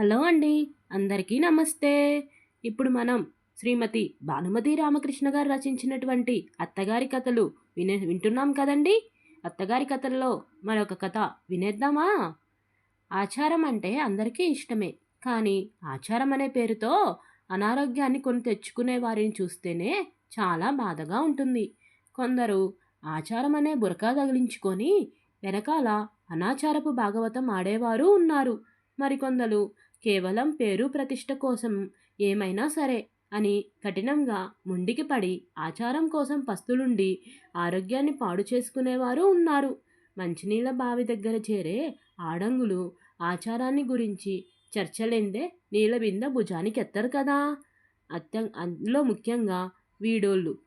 Hello అండి అందరికీ నమస్తే. ఇప్పుడు మనం శ్రీమతి భానుమతి రామకృష్ణ గారు రచించినటువంటి అత్తగారి కథలు వినే వింటున్నాం కదండి? అత్తగారి కథల్లో మరొక కథ వినేద్దామా? ఆచారం అంటే అందరికీ ఇష్టమే కానీ ఆచారం అనే పేరుతో అనారోగ్యాన్ని కొని తెచ్చుకునే వారిని చూస్తేనే చాలా బాధగా ఉంటుంది. కొందరు ఆచారం అనే బురకా తగిలించుకొని వెనకాల అనాచారపు భాగవతం ఆడేవారు ఉన్నారు. మరికొందరు కేవలం పేరు ప్రతిష్ట కోసం ఏమైనా సరే అని కఠినంగా ముండికి పడి ఆచారం కోసం పస్తులుండి ఆరోగ్యాన్ని పాడు చేసుకునేవారు ఉన్నారు. మంచినీళ్ళ బావి దగ్గర చేరే ఆడంగులు ఆచారాన్ని గురించి చర్చలేందే నీలబింద భుజానికి ఎత్తరు కదా? అత్య అందులో ముఖ్యంగా వీడోళ్ళు.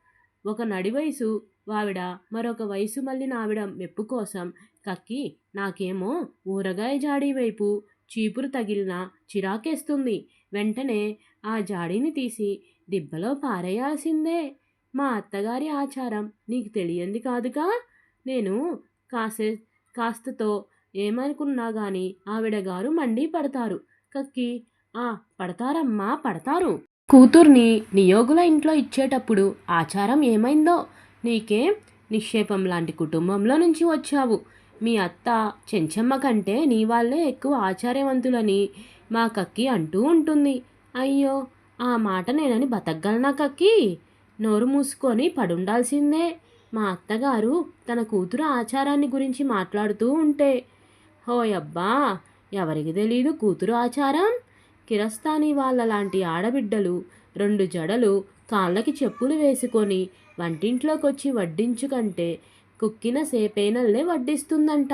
ఒక నడి వయసు ఆవిడ మరొక వయసు మళ్ళీ నావిడ మెప్పు కోసం కక్కి నాకేమో ఊరగాయ జాడీ వైపు చీపురు తగిలిన చిరాకేస్తుంది. వెంటనే ఆ జాడీని తీసి దిబ్బలో పారేయాల్సిందే. మా అత్తగారి ఆచారం నీకు తెలియంది కాదుగా? నేను కాసే కాస్తతో ఏమనుకున్నా గాని ఆవిడ గారు మండి పడతారు. కక్కి ఆ పడతారమ్మా పడతారు. కూతుర్ని నియోగుల ఇంట్లో ఇచ్చేటప్పుడు ఆచారం ఏమైందో? నీకే నిక్షేపం లాంటి కుటుంబంలో నుంచి వచ్చావు. మీ అత్త చెంచమ్మ కంటే నీ వాళ్ళే ఎక్కువ ఆచార్యవంతులని మా కక్కి అంటూ ఉంటుంది. అయ్యో ఆ మాట నేనని బతకగలనా కక్కి? నోరు మూసుకొని పడుండాల్సిందే. మా అత్తగారు తన కూతురు ఆచారాన్ని గురించి మాట్లాడుతూ ఉంటే హోయబ్బా ఎవరికి తెలీదు కూతురు ఆచారం? కిరస్తాని వాళ్ళ లాంటి ఆడబిడ్డలు రెండు జడలు కాళ్ళకి చెప్పులు వేసుకొని వంటింట్లోకి వచ్చి వడ్డించుకంటే కుక్కిన సేపేనల్లే వడ్డిస్తుందంట.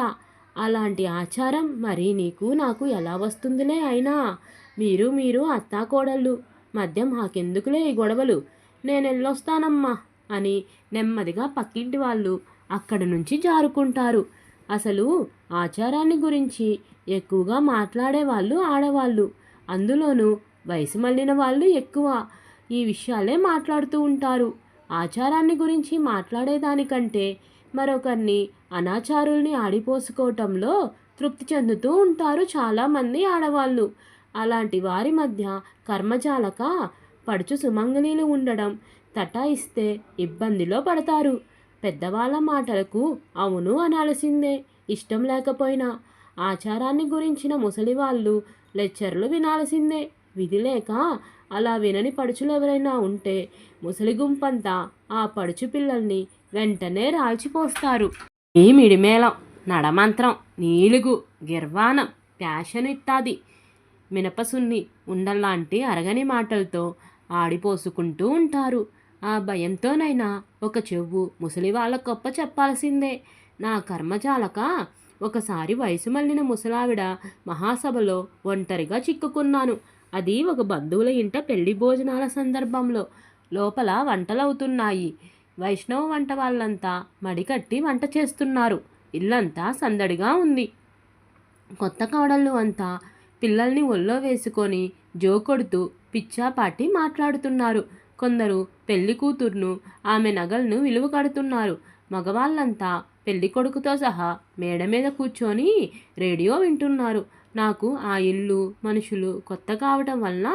అలాంటి ఆచారం మరి నీకు నాకు ఎలా వస్తుందిలే అయినా? మీరు మీరు అత్తాకోడళ్ళు మధ్య మాకెందుకులే ఈ గొడవలు? నేను వెళ్ళొస్తానమ్మా అని నెమ్మదిగా పక్కింటి వాళ్ళు అక్కడి నుంచి జారుకుంటారు. అసలు ఆచారాన్ని గురించి ఎక్కువగా మాట్లాడే వాళ్ళు ఆడవాళ్ళు. అందులోనూ వయసు మళ్ళిన వాళ్ళు ఎక్కువ. ఈ విషయాలే మాట్లాడుతూ ఉంటారు. ఆచారాన్ని గురించి మాట్లాడేదానికంటే మరొకరిని అనాచారుల్ని ఆడిపోసుకోవటంలో తృప్తి చెందుతూ ఉంటారు చాలామంది ఆడవాళ్ళు. అలాంటి వారి మధ్య కర్మజాలక పడుచు సుమంగళీలు ఉండడం తటాయిస్తే ఇబ్బందిలో పడతారు. పెద్దవాళ్ళ మాటలకు అవును అనాల్సిందే ఇష్టం లేకపోయినా ఆచారాన్ని గురించిన ముసలివాళ్ళు లెక్చర్లు వినాల్సిందే. విధి లేక అలా వినని పడుచులు ఎవరైనా ఉంటే ముసలి గుంపంతా ఆ పడుచు పిల్లల్ని వెంటనే రాల్చిపోస్తారు. ఈ మిడిమేళం నడమంత్రం నీలుగు గిర్వాణం ప్యాషన్ ఇత్తాది. మినపసున్ని ఉండల్లాంటి అరగని మాటలతో ఆడిపోసుకుంటూ ఉంటారు. ఆ భయంతోనైనా ఒక చెవు ముసలి వాళ్ళ గొప్ప చెప్పాల్సిందే. నా కర్మచాలక ఒకసారి వయసు మళ్ళిన ముసలావిడ మహాసభలో ఒంటరిగా చిక్కుకున్నాను. అది ఒక బంధువుల ఇంట పెళ్ళి భోజనాల సందర్భంలో లోపల వంటలవుతున్నాయి. వైష్ణవ వంట వాళ్ళంతా మడికట్టి వంట చేస్తున్నారు. ఇల్లంతా సందడిగా ఉంది. కొత్త కోడళ్ళు అంతా పిల్లల్ని ఒళ్ళో వేసుకొని జో కొడుతూ పిచ్చాపాటి మాట్లాడుతున్నారు. కొందరు పెళ్ళి కూతుర్ను ఆమె నగలను విలువ కడుతున్నారు. మగవాళ్ళంతా పెళ్ళి కొడుకుతో సహా మేడ మీద కూర్చొని రేడియో వింటున్నారు. నాకు ఆ ఇల్లు మనుషులు కొత్త కావటం వలన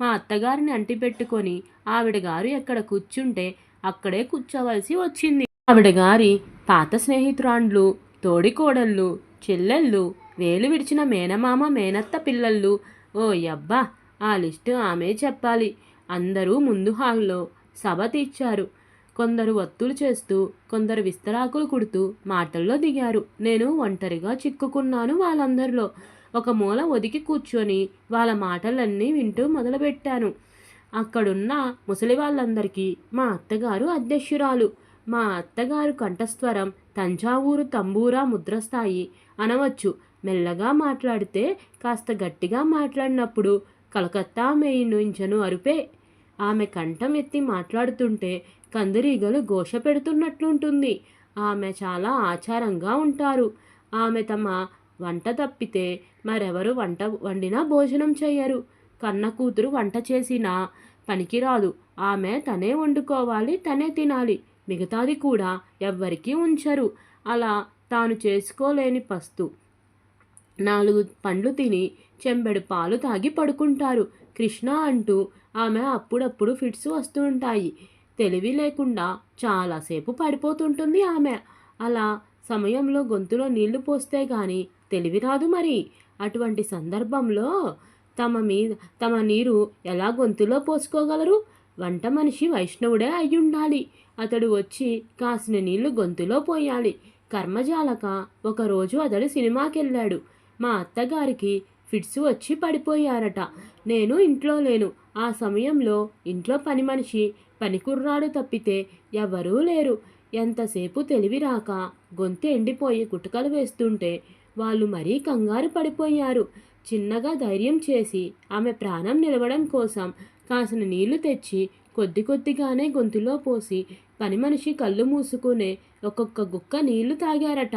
మా అత్తగారిని అంటిపెట్టుకొని ఆవిడ గారు ఎక్కడ కూర్చుంటే అక్కడే కూర్చోవలసి వచ్చింది. ఆవిడ గారి పాత స్నేహితురాండ్లు తోడికోడళ్ళు చెల్లెళ్ళు వేలు విడిచిన మేనమామ మేనత్త పిల్లళ్ళు. ఓ యబ్బా ఆ లిస్టు ఆమె చెప్పాలి. అందరూ ముందు హాల్లో సభ తీర్చారు. కొందరు ఒత్తులు చేస్తూ కొందరు విస్తరాకులు కుడుతూ మాటల్లో దిగారు. నేను ఒంటరిగా చిక్కుకున్నాను వాళ్ళందరిలో. ఒక మూల ఒదికి కూర్చొని వాళ్ళ మాటలన్నీ వింటూ మొదలుపెట్టాను. అక్కడున్న ముసలి వాళ్ళందరికీ మా అత్తగారు అధ్యక్షురాలు. మా అత్తగారు కంఠస్వరం తంజావూరు తంబూరా ముద్రస్థాయి. అనవచ్చు మెల్లగా మాట్లాడితే కాస్త గట్టిగా మాట్లాడినప్పుడు కలకత్తా మేయించను అరుపే. ఆమె కంఠం ఎత్తి మాట్లాడుతుంటే కందిరీగలు ఘోష పెడుతున్నట్లుంటుంది. ఆమె చాలా ఆచారంగా ఉంటారు. ఆమె తమ వంట తప్పితే మరెవరు వంట వండినా భోజనం చేయరు కన్న కూతురు వంట చేసినా పనికిరాదు. ఆమె తనే వండుకోవాలి తనే తినాలి. మిగతాది కూడా ఎవ్వరికీ ఉంచరు. అలా తాను చేసుకోలేని పస్తు. నాలుగు పండ్లు తిని చెంబెడు పాలు తాగి పడుకుంటారు. కృష్ణ అంటూ ఆమె అప్పుడప్పుడు ఫిట్స్ వస్తూ ఉంటాయి. తెలివి లేకుండా చాలాసేపు పడిపోతుంటుంది ఆమె. అలా సమయంలో గొంతులో నీళ్ళు పోస్తే గాని తెలివి రాదు మరి. అటువంటి సందర్భంలో తమ మీద తమ నీరు ఎలా గొంతులో పోసుకోగలరు? వంట మనిషి వైష్ణవుడే అయ్యుండాలి. అతడు వచ్చి కాసిన నీళ్ళు గొంతులో పోయాలి. కర్మజాలక ఒకరోజు అతడు సినిమాకెళ్ళాడు. మా అత్తగారికి ఫిట్స్ వచ్చి పడిపోయారట. నేను ఇంట్లో లేను. ఆ సమయంలో ఇంట్లో పని మనిషి పనికుర్రాడు తప్పితే ఎవరూ లేరు. ఎంతసేపు తెలివిరాక గొంతు ఎండిపోయి కుటుకలు వేస్తుంటే వాళ్ళు మరీ కంగారు పడిపోయారు. చిన్నగా ధైర్యం చేసి ఆమె ప్రాణం నిలవడం కోసం కాసిన నీళ్ళు తెచ్చి కొద్ది కొద్దిగానే గొంతులో పోసి పని మనిషి కళ్ళు మూసుకునే ఒక్కొక్క గుక్క నీళ్ళు తాగారట.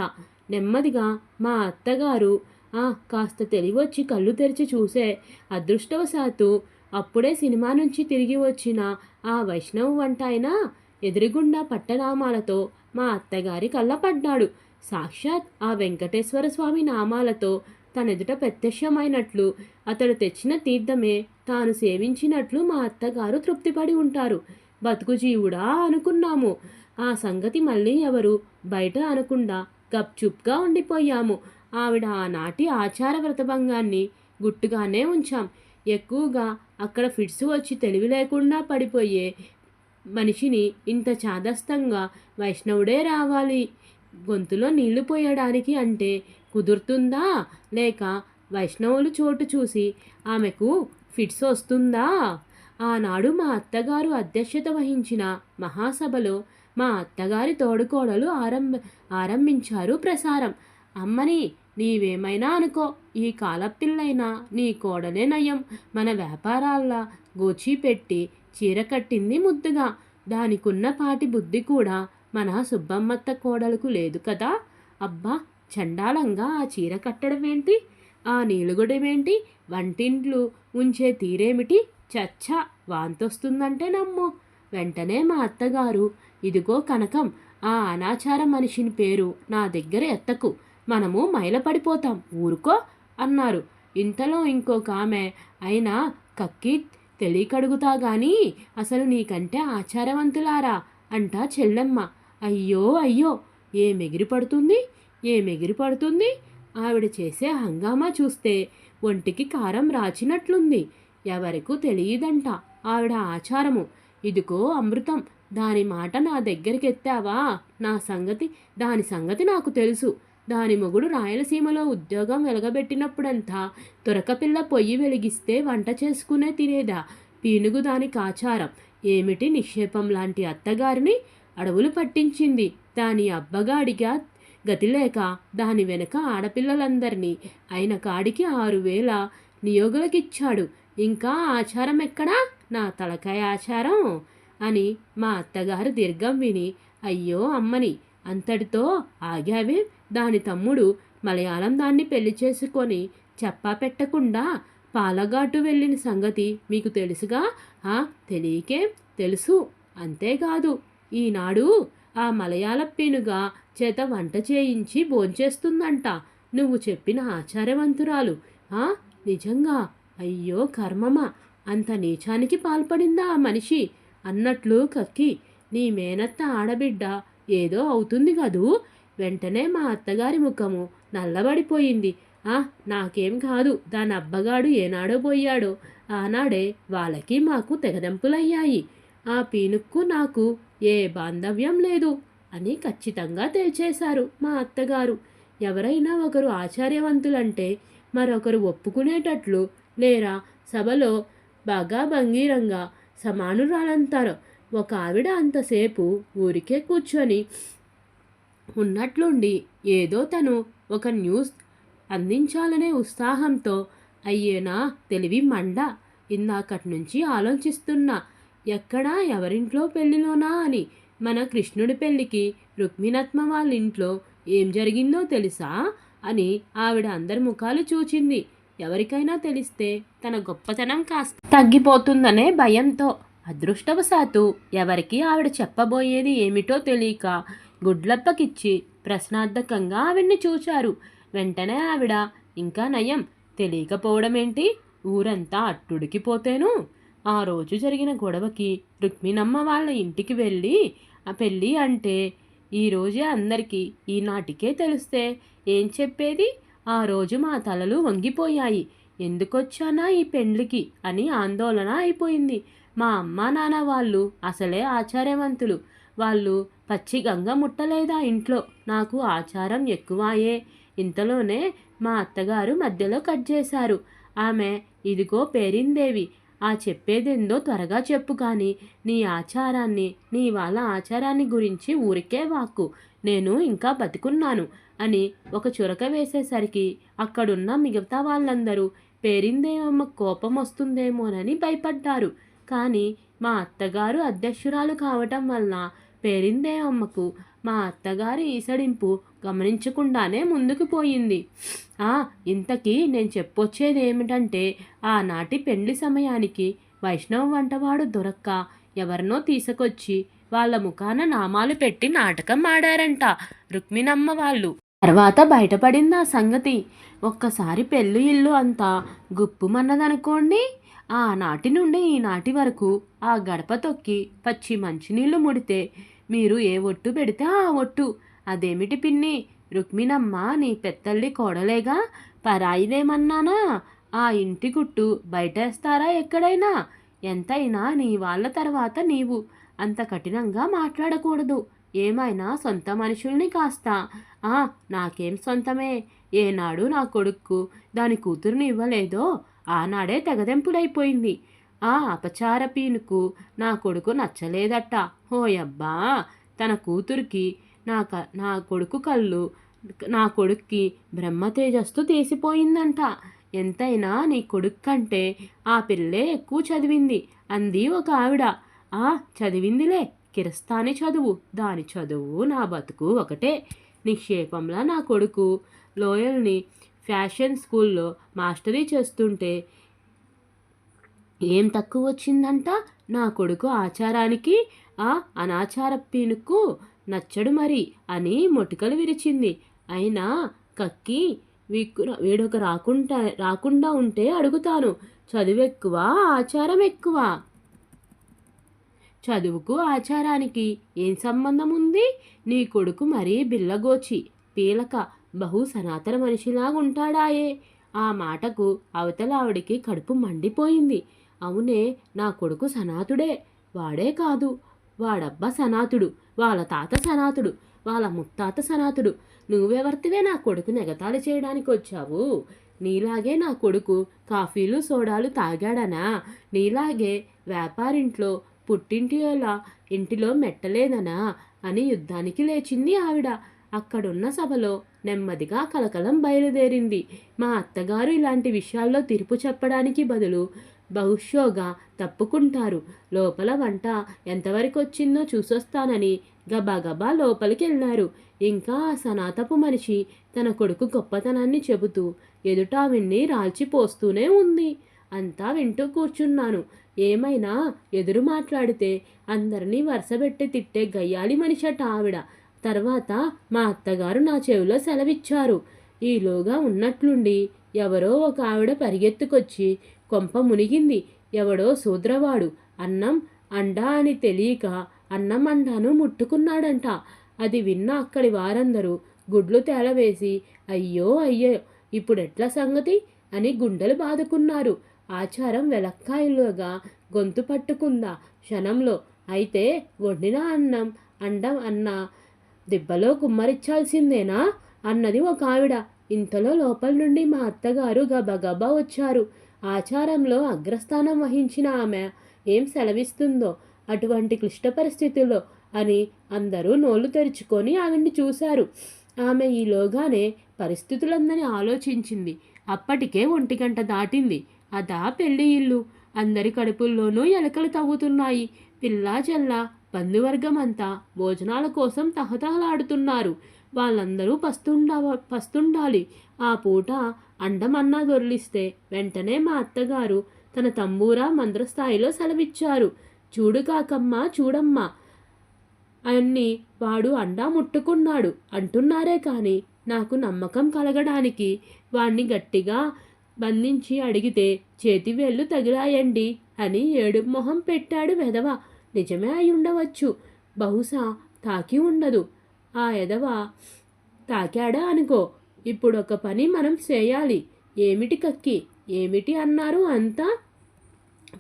నెమ్మదిగా మా అత్తగారు ఆ కాస్త తెలివొచ్చి కళ్ళు తెరిచి చూసే అదృష్టవశాత్తు అప్పుడే సినిమా నుంచి తిరిగి వచ్చిన ఆ వైష్ణవ్ వంట ఆయన ఎదురుగుండా పట్టనామాలతో మా అత్తగారి కళ్ళపడ్డాడు సాక్షాత్ ఆ వెంకటేశ్వర స్వామి నామాలతో తనెదుట ప్రత్యక్షమైనట్లు అతడు తెచ్చిన తీర్థమే తాను సేవించినట్లు మా అత్తగారు తృప్తిపడి ఉంటారు. బతుకు జీవుడా అనుకున్నాము. ఆ సంగతి మళ్ళీ ఎవరు బయట అనకుండా గప్చుప్గా ఉండిపోయాము. ఆవిడ ఆనాటి ఆచార వ్రతభంగాన్ని గుట్టుగానే ఉంచాం. ఎక్కువగా అక్కడ ఫిట్స్ వచ్చి తెలివి లేకుండా పడిపోయే మనిషిని ఇంత చాదస్తంగా వైష్ణవుడే రావాలి. గొంతులో నీళ్ళు పోయడానికి అంటే కుదురుతుందా? లేక వైష్ణవులు చోటు చూసి ఆమెకు ఫిట్స్ వస్తుందా? ఆనాడు మా అత్తగారు అధ్యక్షత వహించిన మహాసభలో మా అత్తగారి తోడుకోడలు ఆరంభ ఆరంభించారు ప్రసారం. అమ్మని నీవేమైనా అనుకో ఈ కాలపిల్లైనా నీ కోడలే నయం. మన వ్యాపారాల్లా గోచి పెట్టి చీర కట్టింది ముద్దుగా. దానికున్న పాటి బుద్ధి కూడా మన సుబ్బమ్మత్త కోడలకు లేదు కదా? అబ్బా చండాలంగా ఆ చీర కట్టడం ఏంటి? ఆ నీలుగుడమేంటి వంటింట్లు ఉంచే తీరేమిటి? చచ్చ వాంతొస్తుందంటే నమ్ము. వెంటనే మా అత్తగారు ఇదిగో కనకం ఆ అనాచార మనిషిని పేరు నా దగ్గర ఎత్తకు. మనము మైలపడిపోతాం. ఊరుకో అన్నారు. ఇంతలో ఇంకొక ఆమె అయినా కక్కి తెలియకడుగుతా గాని అసలు నీకంటే ఆచారవంతులారా అంటా చెల్లెమ్మ. అయ్యో అయ్యో ఏమెగిరి పడుతుంది ఏమెగిరి పడుతుంది ఆవిడ చేసే హంగామా చూస్తే ఒంటికి కారం రాచినట్లుంది. ఎవరికూ తెలియదంట ఆవిడ ఆచారము. ఇదిగో అమృతం దాని మాట నా దగ్గరికి ఎత్తావా నా సంగతి దాని సంగతి నాకు తెలుసు. దాని మొగుడు రాయలసీమలో ఉద్యోగం వెలగబెట్టినప్పుడంతా తురకపిల్ల పొయ్యి వెలిగిస్తే వంట చేసుకునే తినేదా? పీనుగు దానికి ఆచారం ఏమిటి నిక్షేపం లాంటి అత్తగారిని? అడవులు పట్టించింది. దాని అబ్బగాడిగా గతిలేక దాని వెనక ఆడపిల్లలందరినీ. అయిన కాడికి ఆరు వేల నియోగులకిచ్చాడు. ఇంకా ఆచారం ఎక్కడా? నా తలకాయ ఆచారం? అని మా అత్తగారు దీర్ఘం విని అయ్యో అమ్మని అంతటితో ఆగావే? దాని తమ్ముడు మలయాళం దాన్ని పెళ్ళి చేసుకొని చెప్పా పెట్టకుండా పాలఘాటు వెళ్ళిన సంగతి మీకు తెలుసుగా? ఆ తెలియకే తెలుసు. అంతేకాదు ఈనాడు ఆ మలయాళ పీనుగా చేత వంట చేయించి భోంచేస్తుందంట. నువ్వు చెప్పిన ఆచార్యవంతురాలు ఆ? నిజంగా? అయ్యో కర్మమా? అంత నీచానికి పాల్పడిందా ఆ మనిషి? అన్నట్లు కక్కి నీ మేనత్త ఆడబిడ్డ ఏదో అవుతుంది కదూ? వెంటనే మా అత్తగారి ముఖము నల్లబడిపోయింది. ఆ? నాకేం కాదు. దాని అబ్బగాడు ఏనాడో పోయాడో. ఆనాడే వాళ్ళకి మాకు తెగదెంపులయ్యాయి. ఆ పీనుక్కు నాకు ఏ బాంధవ్యం లేదు అని ఖచ్చితంగా తేల్చేశారు మా అత్తగారు. ఎవరైనా ఒకరు ఆచార్యవంతులంటే మరొకరు ఒప్పుకునేటట్లు లేరా సభలో బాగా భంగీరంగా సమానురాలంటారు ఒక ఆవిడ అంతసేపు ఊరికే కూర్చొని ఉన్నట్లుండి ఏదో తను ఒక న్యూస్ అందించాలనే ఉత్సాహంతో అయ్యేనా తెలివి మండ ఇందాకటి నుంచి ఆలోచిస్తున్నా ఎక్కడా ఎవరింట్లో పెళ్ళిలోనా అని. మన కృష్ణుడి పెళ్ళికి రుక్మిణత్మ వాళ్ళ ఇంట్లో ఏం జరిగిందో తెలుసా అని ఆవిడ అందరి ముఖాలు చూచింది. ఎవరికైనా తెలిస్తే తన గొప్పతనం కాస్త తగ్గిపోతుందనే భయంతో అదృష్టవశాత్తు ఎవరికి ఆవిడ చెప్పబోయేది ఏమిటో తెలియక గుడ్లప్పకిచ్చి ప్రశ్నార్థకంగా ఆవిడ్ని చూచారు. వెంటనే ఆవిడ ఇంకా నయం తెలియకపోవడం ఏంటి ఊరంతా అట్టుడికిపోతేను ఆ రోజు జరిగిన గొడవకి రుక్మిణమ్మ వాళ్ళ ఇంటికి వెళ్ళి ఆ పెళ్ళి అంటే ఈరోజే అందరికీ ఈనాటికే తెలిస్తే ఏం చెప్పేది? ఆ రోజు మా తలలు వంగిపోయాయి. ఎందుకొచ్చానా ఈ పెండ్లికి? అని ఆందోళన అయిపోయింది. మా అమ్మ నాన్న వాళ్ళు అసలే ఆచార్యవంతులు వాళ్ళు పచ్చి గంగ ముట్టలేదా ఇంట్లో? నాకు ఆచారం ఎక్కువాయే. ఇంతలోనే మా అత్తగారు మధ్యలో కట్ చేశారు. ఆమె ఇదిగో పేరిందేవి ఆ చెప్పేదేందో త్వరగా చెప్పు కానీ నీ ఆచారాన్ని నీ వాళ్ళ ఆచారాన్ని గురించి ఊరికే వాక్కు. నేను ఇంకా బతుకున్నాను అని ఒక చురక వేసేసరికి అక్కడున్న మిగతా వాళ్ళందరూ పేరిందేమమ్మ కోపం వస్తుందేమోనని భయపడ్డారు. కానీ మా అత్తగారు అధ్యక్షురాలు కావటం వల్ల పేరిందే పేరిందేమమ్మకు మా అత్తగారి ఈసడింపు గమనించకుండానే ముందుకు పోయింది. ఆ ఇంతకీ నేను చెప్పొచ్చేది ఏమిటంటే ఆనాటి పెండ్లి సమయానికి వైష్ణవ వంటవాడు దొరక్క ఎవరినో తీసుకొచ్చి వాళ్ళ ముఖాన నామాలు పెట్టి నాటకం ఆడారంట రుక్మిణమ్మ వాళ్ళు. తర్వాత బయటపడింది ఆ సంగతి. ఒక్కసారి పెళ్ళి ఇల్లు అంతా గుప్పుమన్నదనుకోండి ఆనాటి నుండి ఈనాటి వరకు ఆ గడప తొక్కి పచ్చి మంచినీళ్ళు ముడితే మీరు ఏ ఒట్టు పెడితే ఆ ఒట్టు. అదేమిటి పిన్ని? రుక్మిణమ్మ నీ పెత్తల్లి కోడలేగా? పరాయిదేమన్నానా? ఆ ఇంటి గుట్టు బయటేస్తారా ఎక్కడైనా? ఎంతైనా నీ వాళ్ళ తర్వాత నీవు. అంత కఠినంగా మాట్లాడకూడదు. ఏమైనా సొంత మనుషుల్ని కాస్త నాకేం సొంతమే. ఏనాడు నా కొడుక్కు దాని కూతురుని ఇవ్వలేదో ఆనాడే తెగదెంపుడైపోయింది. ఆ అపచార పీనుకు నా కొడుకు నచ్చలేదట. హోయబ్బా తన కూతురికి నా క నా కొడుకు కళ్ళు నా కొడుక్కి బ్రహ్మ తేజస్సు తీసిపోయిందంట. ఎంతైనా నీ కొడుకు కంటే ఆ పిల్లే ఎక్కువ చదివింది. అంది ఒక ఆవిడ. ఆ చదివిందిలే. కిరస్తాని చదువు దాని చదువు నా బతుకు ఒకటే. నిక్షేపంలా నా కొడుకు లోయల్ని ఫ్యాషన్ స్కూల్లో మాస్టరీ చేస్తుంటే ఏం తక్కువ వచ్చిందంట? నా కొడుకు ఆచారానికి ఆ అనాచార పీనుకు నచ్చడు మరి అని మొటికలు విరిచింది. అయినా కక్కి వీకు వీడొక రాకుండా రాకుండా ఉంటే అడుగుతాను. చదువు ఎక్కువ ఆచారం ఎక్కువ. చదువుకు ఆచారానికి ఏం సంబంధం ఉంది నీ కొడుకు మరీ బిల్లగోచి పీలక బహు సనాతన మనిషిలాగా ఉంటాడాయే ఆ మాటకు అవతల ఆవిడికి కడుపు మండిపోయింది. అవునే నా కొడుకు సనాతుడే. వాడే కాదు. వాడబ్బా సనాతుడు వాళ్ళ తాత సనాతుడు వాళ్ళ ముత్తాత సనాతుడు. నువ్వెవర్తివే నా కొడుకుని ఎగతాళి చేయడానికి వచ్చావు నీలాగే నా కొడుకు కాఫీలు సోడాలు తాగాడనా? నీలాగే వ్యాపారింట్లో పుట్టింటిలా ఇంటిలో మెట్టలేదనా అని యుద్ధానికి లేచింది ఆవిడ. అక్కడున్న సభలో నెమ్మదిగా కలకలం బయలుదేరింది. మా అత్తగారు ఇలాంటి విషయాల్లో తీర్పు చెప్పడానికి బదులు బహుశోగా తప్పుకుంటారు. లోపల వంట ఎంతవరకు వచ్చిందో చూసొస్తానని గబాగబా లోపలికి వెళ్ళారు ఇంకా ఆ సనాతపు మనిషి తన కొడుకు గొప్పతనాన్ని చెబుతూ ఎదుట రాల్చిపోస్తూనే ఉంది. అంతా వింటూ కూర్చున్నాను. ఏమైనా? ఎదురు మాట్లాడితే అందరినీ వరుసబెట్టి తిట్టే గయ్యాలి మనిషట ఆవిడ. తర్వాత మా అత్తగారు నా చెవిలో సెలవిచ్చారు. ఈలోగా ఉన్నట్లుండి ఎవరో ఒక ఆవిడ పరిగెత్తుకొచ్చి కొంప మునిగింది. ఎవడో శూద్రవాడు అన్నం అండా అని తెలియక అన్నం అండాను ముట్టుకున్నాడంట. అది విన్న అక్కడి వారందరూ గుడ్లు తేలవేసి అయ్యో అయ్యో ఇప్పుడెట్ల సంగతి? అని గుండెలు బాదుకున్నారు. ఆచారం వెలక్కాయలుగా గొంతు పట్టుకుందా క్షణంలో. అయితే వండిన అన్నం అండం అన్న దిబ్బలో కుమ్మరిచ్చాల్సిందేనా? అన్నది ఒక ఆవిడ. ఇంతలో లోపల నుండి మా అత్తగారు గబగబా వచ్చారు. ఆచారంలో అగ్రస్థానం వహించిన ఆమె ఏం సెలవిస్తుందో అటువంటి క్లిష్ట పరిస్థితుల్లో అని అందరూ నోళ్ళు తెరుచుకొని ఆవిడ్ని చూశారు. ఆమె ఈలోగానే పరిస్థితులందని ఆలోచించింది. అప్పటికే ఒంటి గంట దాటింది. అదా పెళ్ళి ఇల్లు. అందరి కడుపుల్లోనూ ఎలకలు తవ్వుతున్నాయి. పిల్లా చెల్లా బంధువర్గం అంతా భోజనాల కోసం తహతహలాడుతున్నారు. వాళ్ళందరూ పస్తుండ పస్తుండాలి. ఆ పూట అండమన్నా దొర్లిస్తే వెంటనే మా అత్తగారు తన తంబూరా మంద్రస్థాయిలో సెలవిచ్చారు. చూడు కాకమ్మా చూడమ్మా. అన్ని వాడు అండా ముట్టుకున్నాడు. అంటున్నారే కానీ నాకు నమ్మకం కలగడానికి వాణ్ణి గట్టిగా బంధించి అడిగితే చేతి వేళ్ళు తగిలాయండి అని ఏడు మొహం పెట్టాడు వెధవ. నిజమే అయి ఉండవచ్చు. బహుశా తాకి ఉండదు. ఆ ఎదవ తాకాడా అనుకో. ఇప్పుడు ఒక పని మనం చేయాలి. ఏమిటి కక్కి? ఏమిటి అన్నారు అంతా?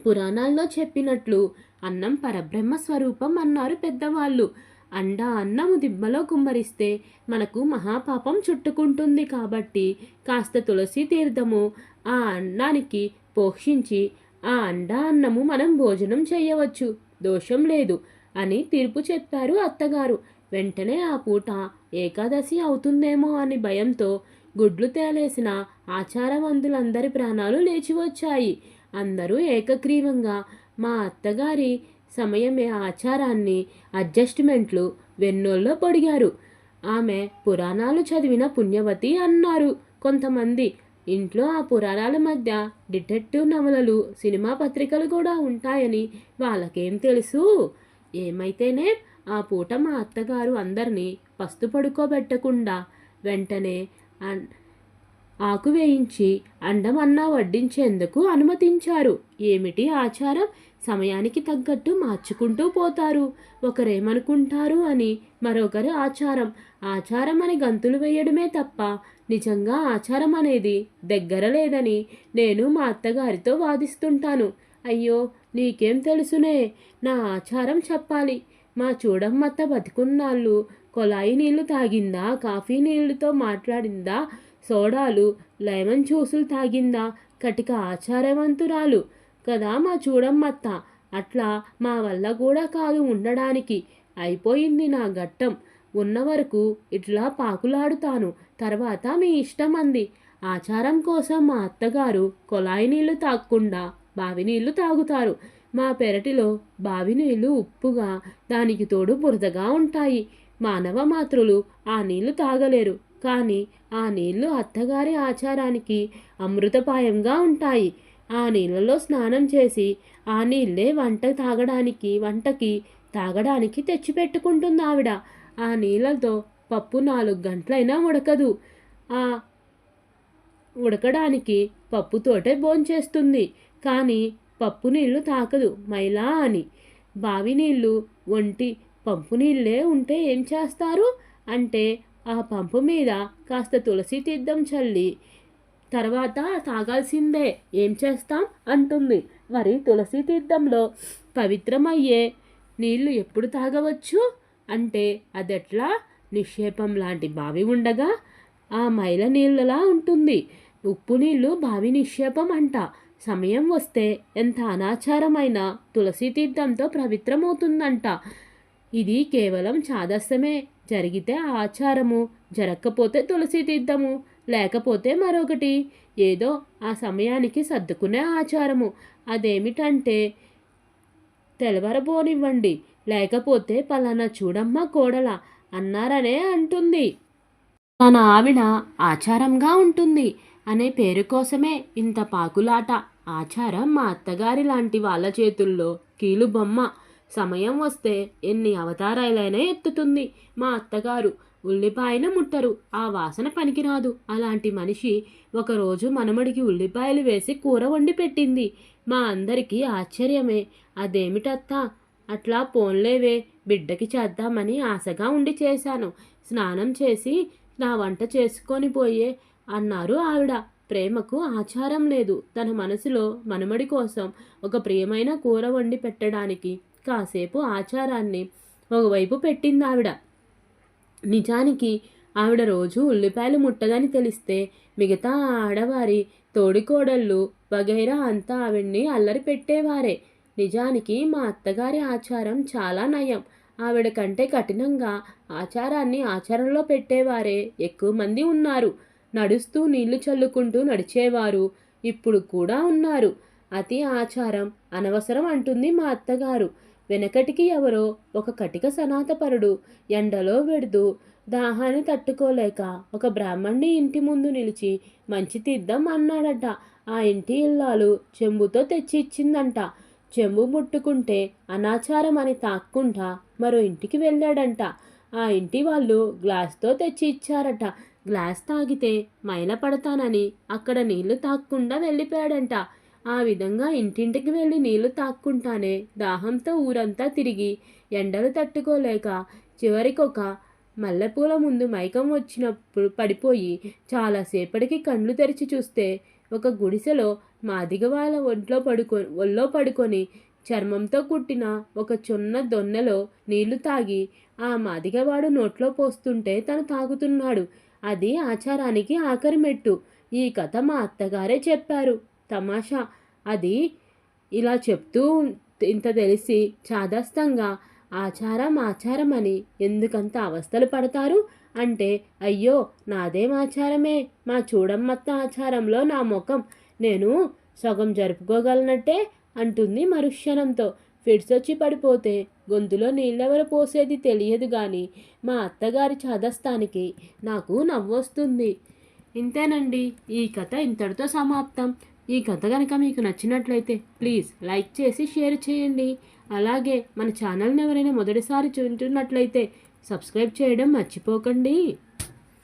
పురాణాల్లో చెప్పినట్లు అన్నం పరబ్రహ్మ స్వరూపం అన్నారు పెద్దవాళ్ళు. అండ అన్నము దిబ్బలో కుమ్మరిస్తే మనకు మహాపాపం చుట్టుకుంటుంది కాబట్టి కాస్త తులసి తీర్థము ఆ అన్నానికి పోషించి ఆ అండ అన్నము మనం భోజనం చేయవచ్చు. దోషం లేదు అని తీర్పు చెప్పారు అత్తగారు. వెంటనే ఆ పూట ఏకాదశి అవుతుందేమో అని భయంతో గుడ్లు తేలేసిన ఆచారవంతులందరి ప్రాణాలు లేచి వచ్చాయి. అందరూ ఏకగ్రీవంగా మా అత్తగారి సమయమే ఆచారాన్ని అడ్జస్ట్మెంట్లు వెన్నోల్లో పొడిగారు. ఆమె పురాణాలు చదివిన పుణ్యవతి అన్నారు. కొంతమంది ఇంట్లో ఆ పురాణాల మధ్య డిటెక్టివ్ నవలలు సినిమా పత్రికలు కూడా ఉంటాయని వాళ్ళకేం తెలుసు? ఏమైతేనే ఆ పూట మా అత్తగారు అందరినీ పస్తు పడుకోబెట్టకుండా వెంటనే అన్- ఆకు వేయించి అండం అన్నా వడ్డించేందుకు అనుమతించారు. ఏమిటి ఆచారం? సమయానికి తగ్గట్టు మార్చుకుంటూ పోతారు. ఒకరేమనుకుంటారు అని మరొకరు ఆచారం. ఆచారం అని గంతులు వేయడమే తప్ప నిజంగా ఆచారం అనేది దగ్గర లేదని నేను మా అత్తగారితో వాదిస్తుంటాను. అయ్యో నీకేం తెలుసునే? నా ఆచారం చెప్పాలి. మా చూడమ్మత్త బతికున్నాళ్ళు కొలాయి నీళ్ళు తాగిందా కాఫీ నీళ్ళతో మాట్లాడిందా సోడాలు లెమన్ జ్యూసులు తాగిందా కటిక ఆచారవంతురాలు. కదా మా చూడమ్మత్త? అట్లా మా వల్ల కూడా కాదు ఉండడానికి. అయిపోయింది నా ఘట్టం. ఉన్న వరకు ఇట్లా పాకులాడుతాను. తర్వాత మీ ఇష్టం అంది. ఆచారం కోసం మా అత్తగారు కొలాయి నీళ్ళు తాగకుండా బావి నీళ్ళు తాగుతారు. మా పెరటిలో బావి నీళ్ళు ఉప్పుగా దానికి తోడు బురదగా ఉంటాయి. మానవ మాతృలు ఆ నీళ్ళు తాగలేరు. కానీ ఆ నీళ్ళు అత్తగారి ఆచారానికి అమృతపాయంగా ఉంటాయి. ఆ నీళ్ళలో స్నానం చేసి ఆ నీళ్ళే వంట తాగడానికి వంటకి తాగడానికి తెచ్చిపెట్టుకుంటుంది ఆవిడ. ఆ నీళ్ళతో పప్పు నాలుగు గంటలైనా ఉడకదు. ఆ ఉడకడానికి పప్పుతోటే భోంచేస్తుంది కానీ పప్పు నీళ్ళు తాకదు మైలా అని. బావి నీళ్ళు ఒంటి పంపు నీళ్ళే ఉంటే ఏం చేస్తారు? అంటే ఆ పంపు మీద కాస్త తులసి తీర్థం చల్లి తర్వాత తాగాల్సిందే ఏం చేస్తాం? అంటుంది. మరి తులసి తీర్థంలో పవిత్రమయ్యే నీళ్ళు ఎప్పుడు తాగవచ్చు? అంటే అదెట్లా? నిక్షేపం లాంటి బావి ఉండగా ఆ మైల నీళ్ళలా ఉంటుంది. ఉప్పు నీళ్ళు బావి నిక్షేపం అంట. సమయం వస్తే ఎంత అనాచారమైన తులసి తీర్థంతో పవిత్రమవుతుందంట. ఇది కేవలం చాదస్తమే జరిగితే ఆచారము జరగకపోతే తులసి తీర్థము. లేకపోతే మరొకటి. ఏదో ఆ సమయానికి సర్దుకునే ఆచారము. అదేమిటంటే తెలవరబోనివ్వండి లేకపోతే పలానా చూడమ్మ కోడల అన్నారనే అంటుంది. తన ఆవిడ ఆచారంగా ఉంటుంది అనే పేరు కోసమే ఇంత పాకులాట. ఆచారం మా అత్తగారి లాంటి వాళ్ళ చేతుల్లో కీలుబొమ్మ. సమయం వస్తే ఎన్ని అవతారాలైనా ఎత్తుతుంది మా అత్తగారు. ఉల్లిపాయను ముట్టరు. ఆ వాసన పనికిరాదు. అలాంటి మనిషి ఒకరోజు మనమడికి ఉల్లిపాయలు వేసి కూర వండి పెట్టింది. మా అందరికీ ఆశ్చర్యమే. అదేమిటత్తా? అట్లా పోన్లేవే. బిడ్డకి చేద్దామని ఆశగా ఉండి చేశాను. స్నానం చేసి నా వంట చేసుకొని పోయే అన్నారు ఆవిడ. ప్రేమకు ఆచారం లేదు. తన మనసులో మనమడి కోసం ఒక ప్రియమైన కూర వండి పెట్టడానికి కాసేపు ఆచారాన్ని ఒకవైపు పెట్టింది ఆవిడ నిజానికి ఆవిడ రోజు ఉల్లిపాయలు ముట్టదని తెలిస్తే మిగతా ఆడవారి తోడికోడళ్ళు వగైరా అంతా ఆవిడ్ని అల్లరి పెట్టేవారే. నిజానికి మా అత్తగారి ఆచారం చాలా నయం. ఆవిడ కంటే కఠినంగా ఆచారాన్ని ఆచారంలో పెట్టేవారే. ఎక్కువ మంది ఉన్నారు. నడుస్తూ నీళ్ళు చల్లుకుంటూ నడిచేవారు. ఇప్పుడు కూడా ఉన్నారు. అతి ఆచారం అనవసరం అంటుంది మా అత్తగారు. వెనకటికి ఎవరో ఒక కటిక సనాతపరుడు ఎండలో వెడుతూ దాహాన్ని తట్టుకోలేక ఒక బ్రాహ్మణ్ణి ఇంటి ముందు నిలిచి మంచి తీద్దాం అన్నాడట. ఆ ఇంటి ఇల్లాలు చెంబుతో తెచ్చి ఇచ్చిందంట చెంబు ముట్టుకుంటే అనాచారం అని తాక్కుంటా మరో ఇంటికి వెళ్ళాడంట. ఆ ఇంటి వాళ్ళు గ్లాస్తో తెచ్చి ఇచ్చారట గ్లాస్ తాగితే మైల పడతానని అక్కడ నీళ్ళు తాక్కుండా వెళ్ళిపోయాడంట. ఆ విధంగా ఇంటింటికి వెళ్ళి నీళ్ళు తాక్కుంటానే దాహంతో ఊరంతా తిరిగి ఎండలు తట్టుకోలేక చివరికొక మల్లెపూల ముందు మైకం వచ్చినప్పుడు పడిపోయి చాలాసేపటికి కళ్ళు తెరిచి చూస్తే ఒక గుడిసెలో మాదిగ వాళ్ళ ఒంట్లో పడుకో ఒళ్ళో పడుకొని చర్మంతో కుట్టిన ఒక చున్న దొన్నెలో నీళ్ళు తాగి ఆ మాదిగవాడు నోట్లో పోస్తుంటే తను తాగుతున్నాడు. అది ఆచారానికి ఆఖరి మెట్టు. ఈ కథ మా అత్తగారే చెప్పారు. తమాషా అది ఇలా చెప్తూ ఇంత తెలిసి చాదస్తంగా ఆచారం ఆచారం అని ఎందుకంత అవస్థలు పడతారు? అంటే అయ్యో నాదేం ఆచారమే? మా చూడమ్మత్త ఆచారంలో నా ముఖం నేను సగం జరుపుకోగలనట్టే అంటుంది మరుక్షణంతో. ఫిట్స్ వచ్చి పడిపోతే గొంతులో నీళ్ళెవరు పోసేది తెలియదు కానీ మా అత్తగారి చాదస్తానికి నాకు నవ్వొస్తుంది. ఇంతేనండి ఈ కథ ఇంతటితో సమాప్తం. ఈ కథ కనుక మీకు నచ్చినట్లయితే ప్లీజ్ లైక్ చేసి షేర్ చేయండి. అలాగే మన ఛానల్ని ఎవరైనా మొదటిసారి చూంటున్నట్లయితే సబ్స్క్రైబ్ చేయడం మర్చిపోకండి.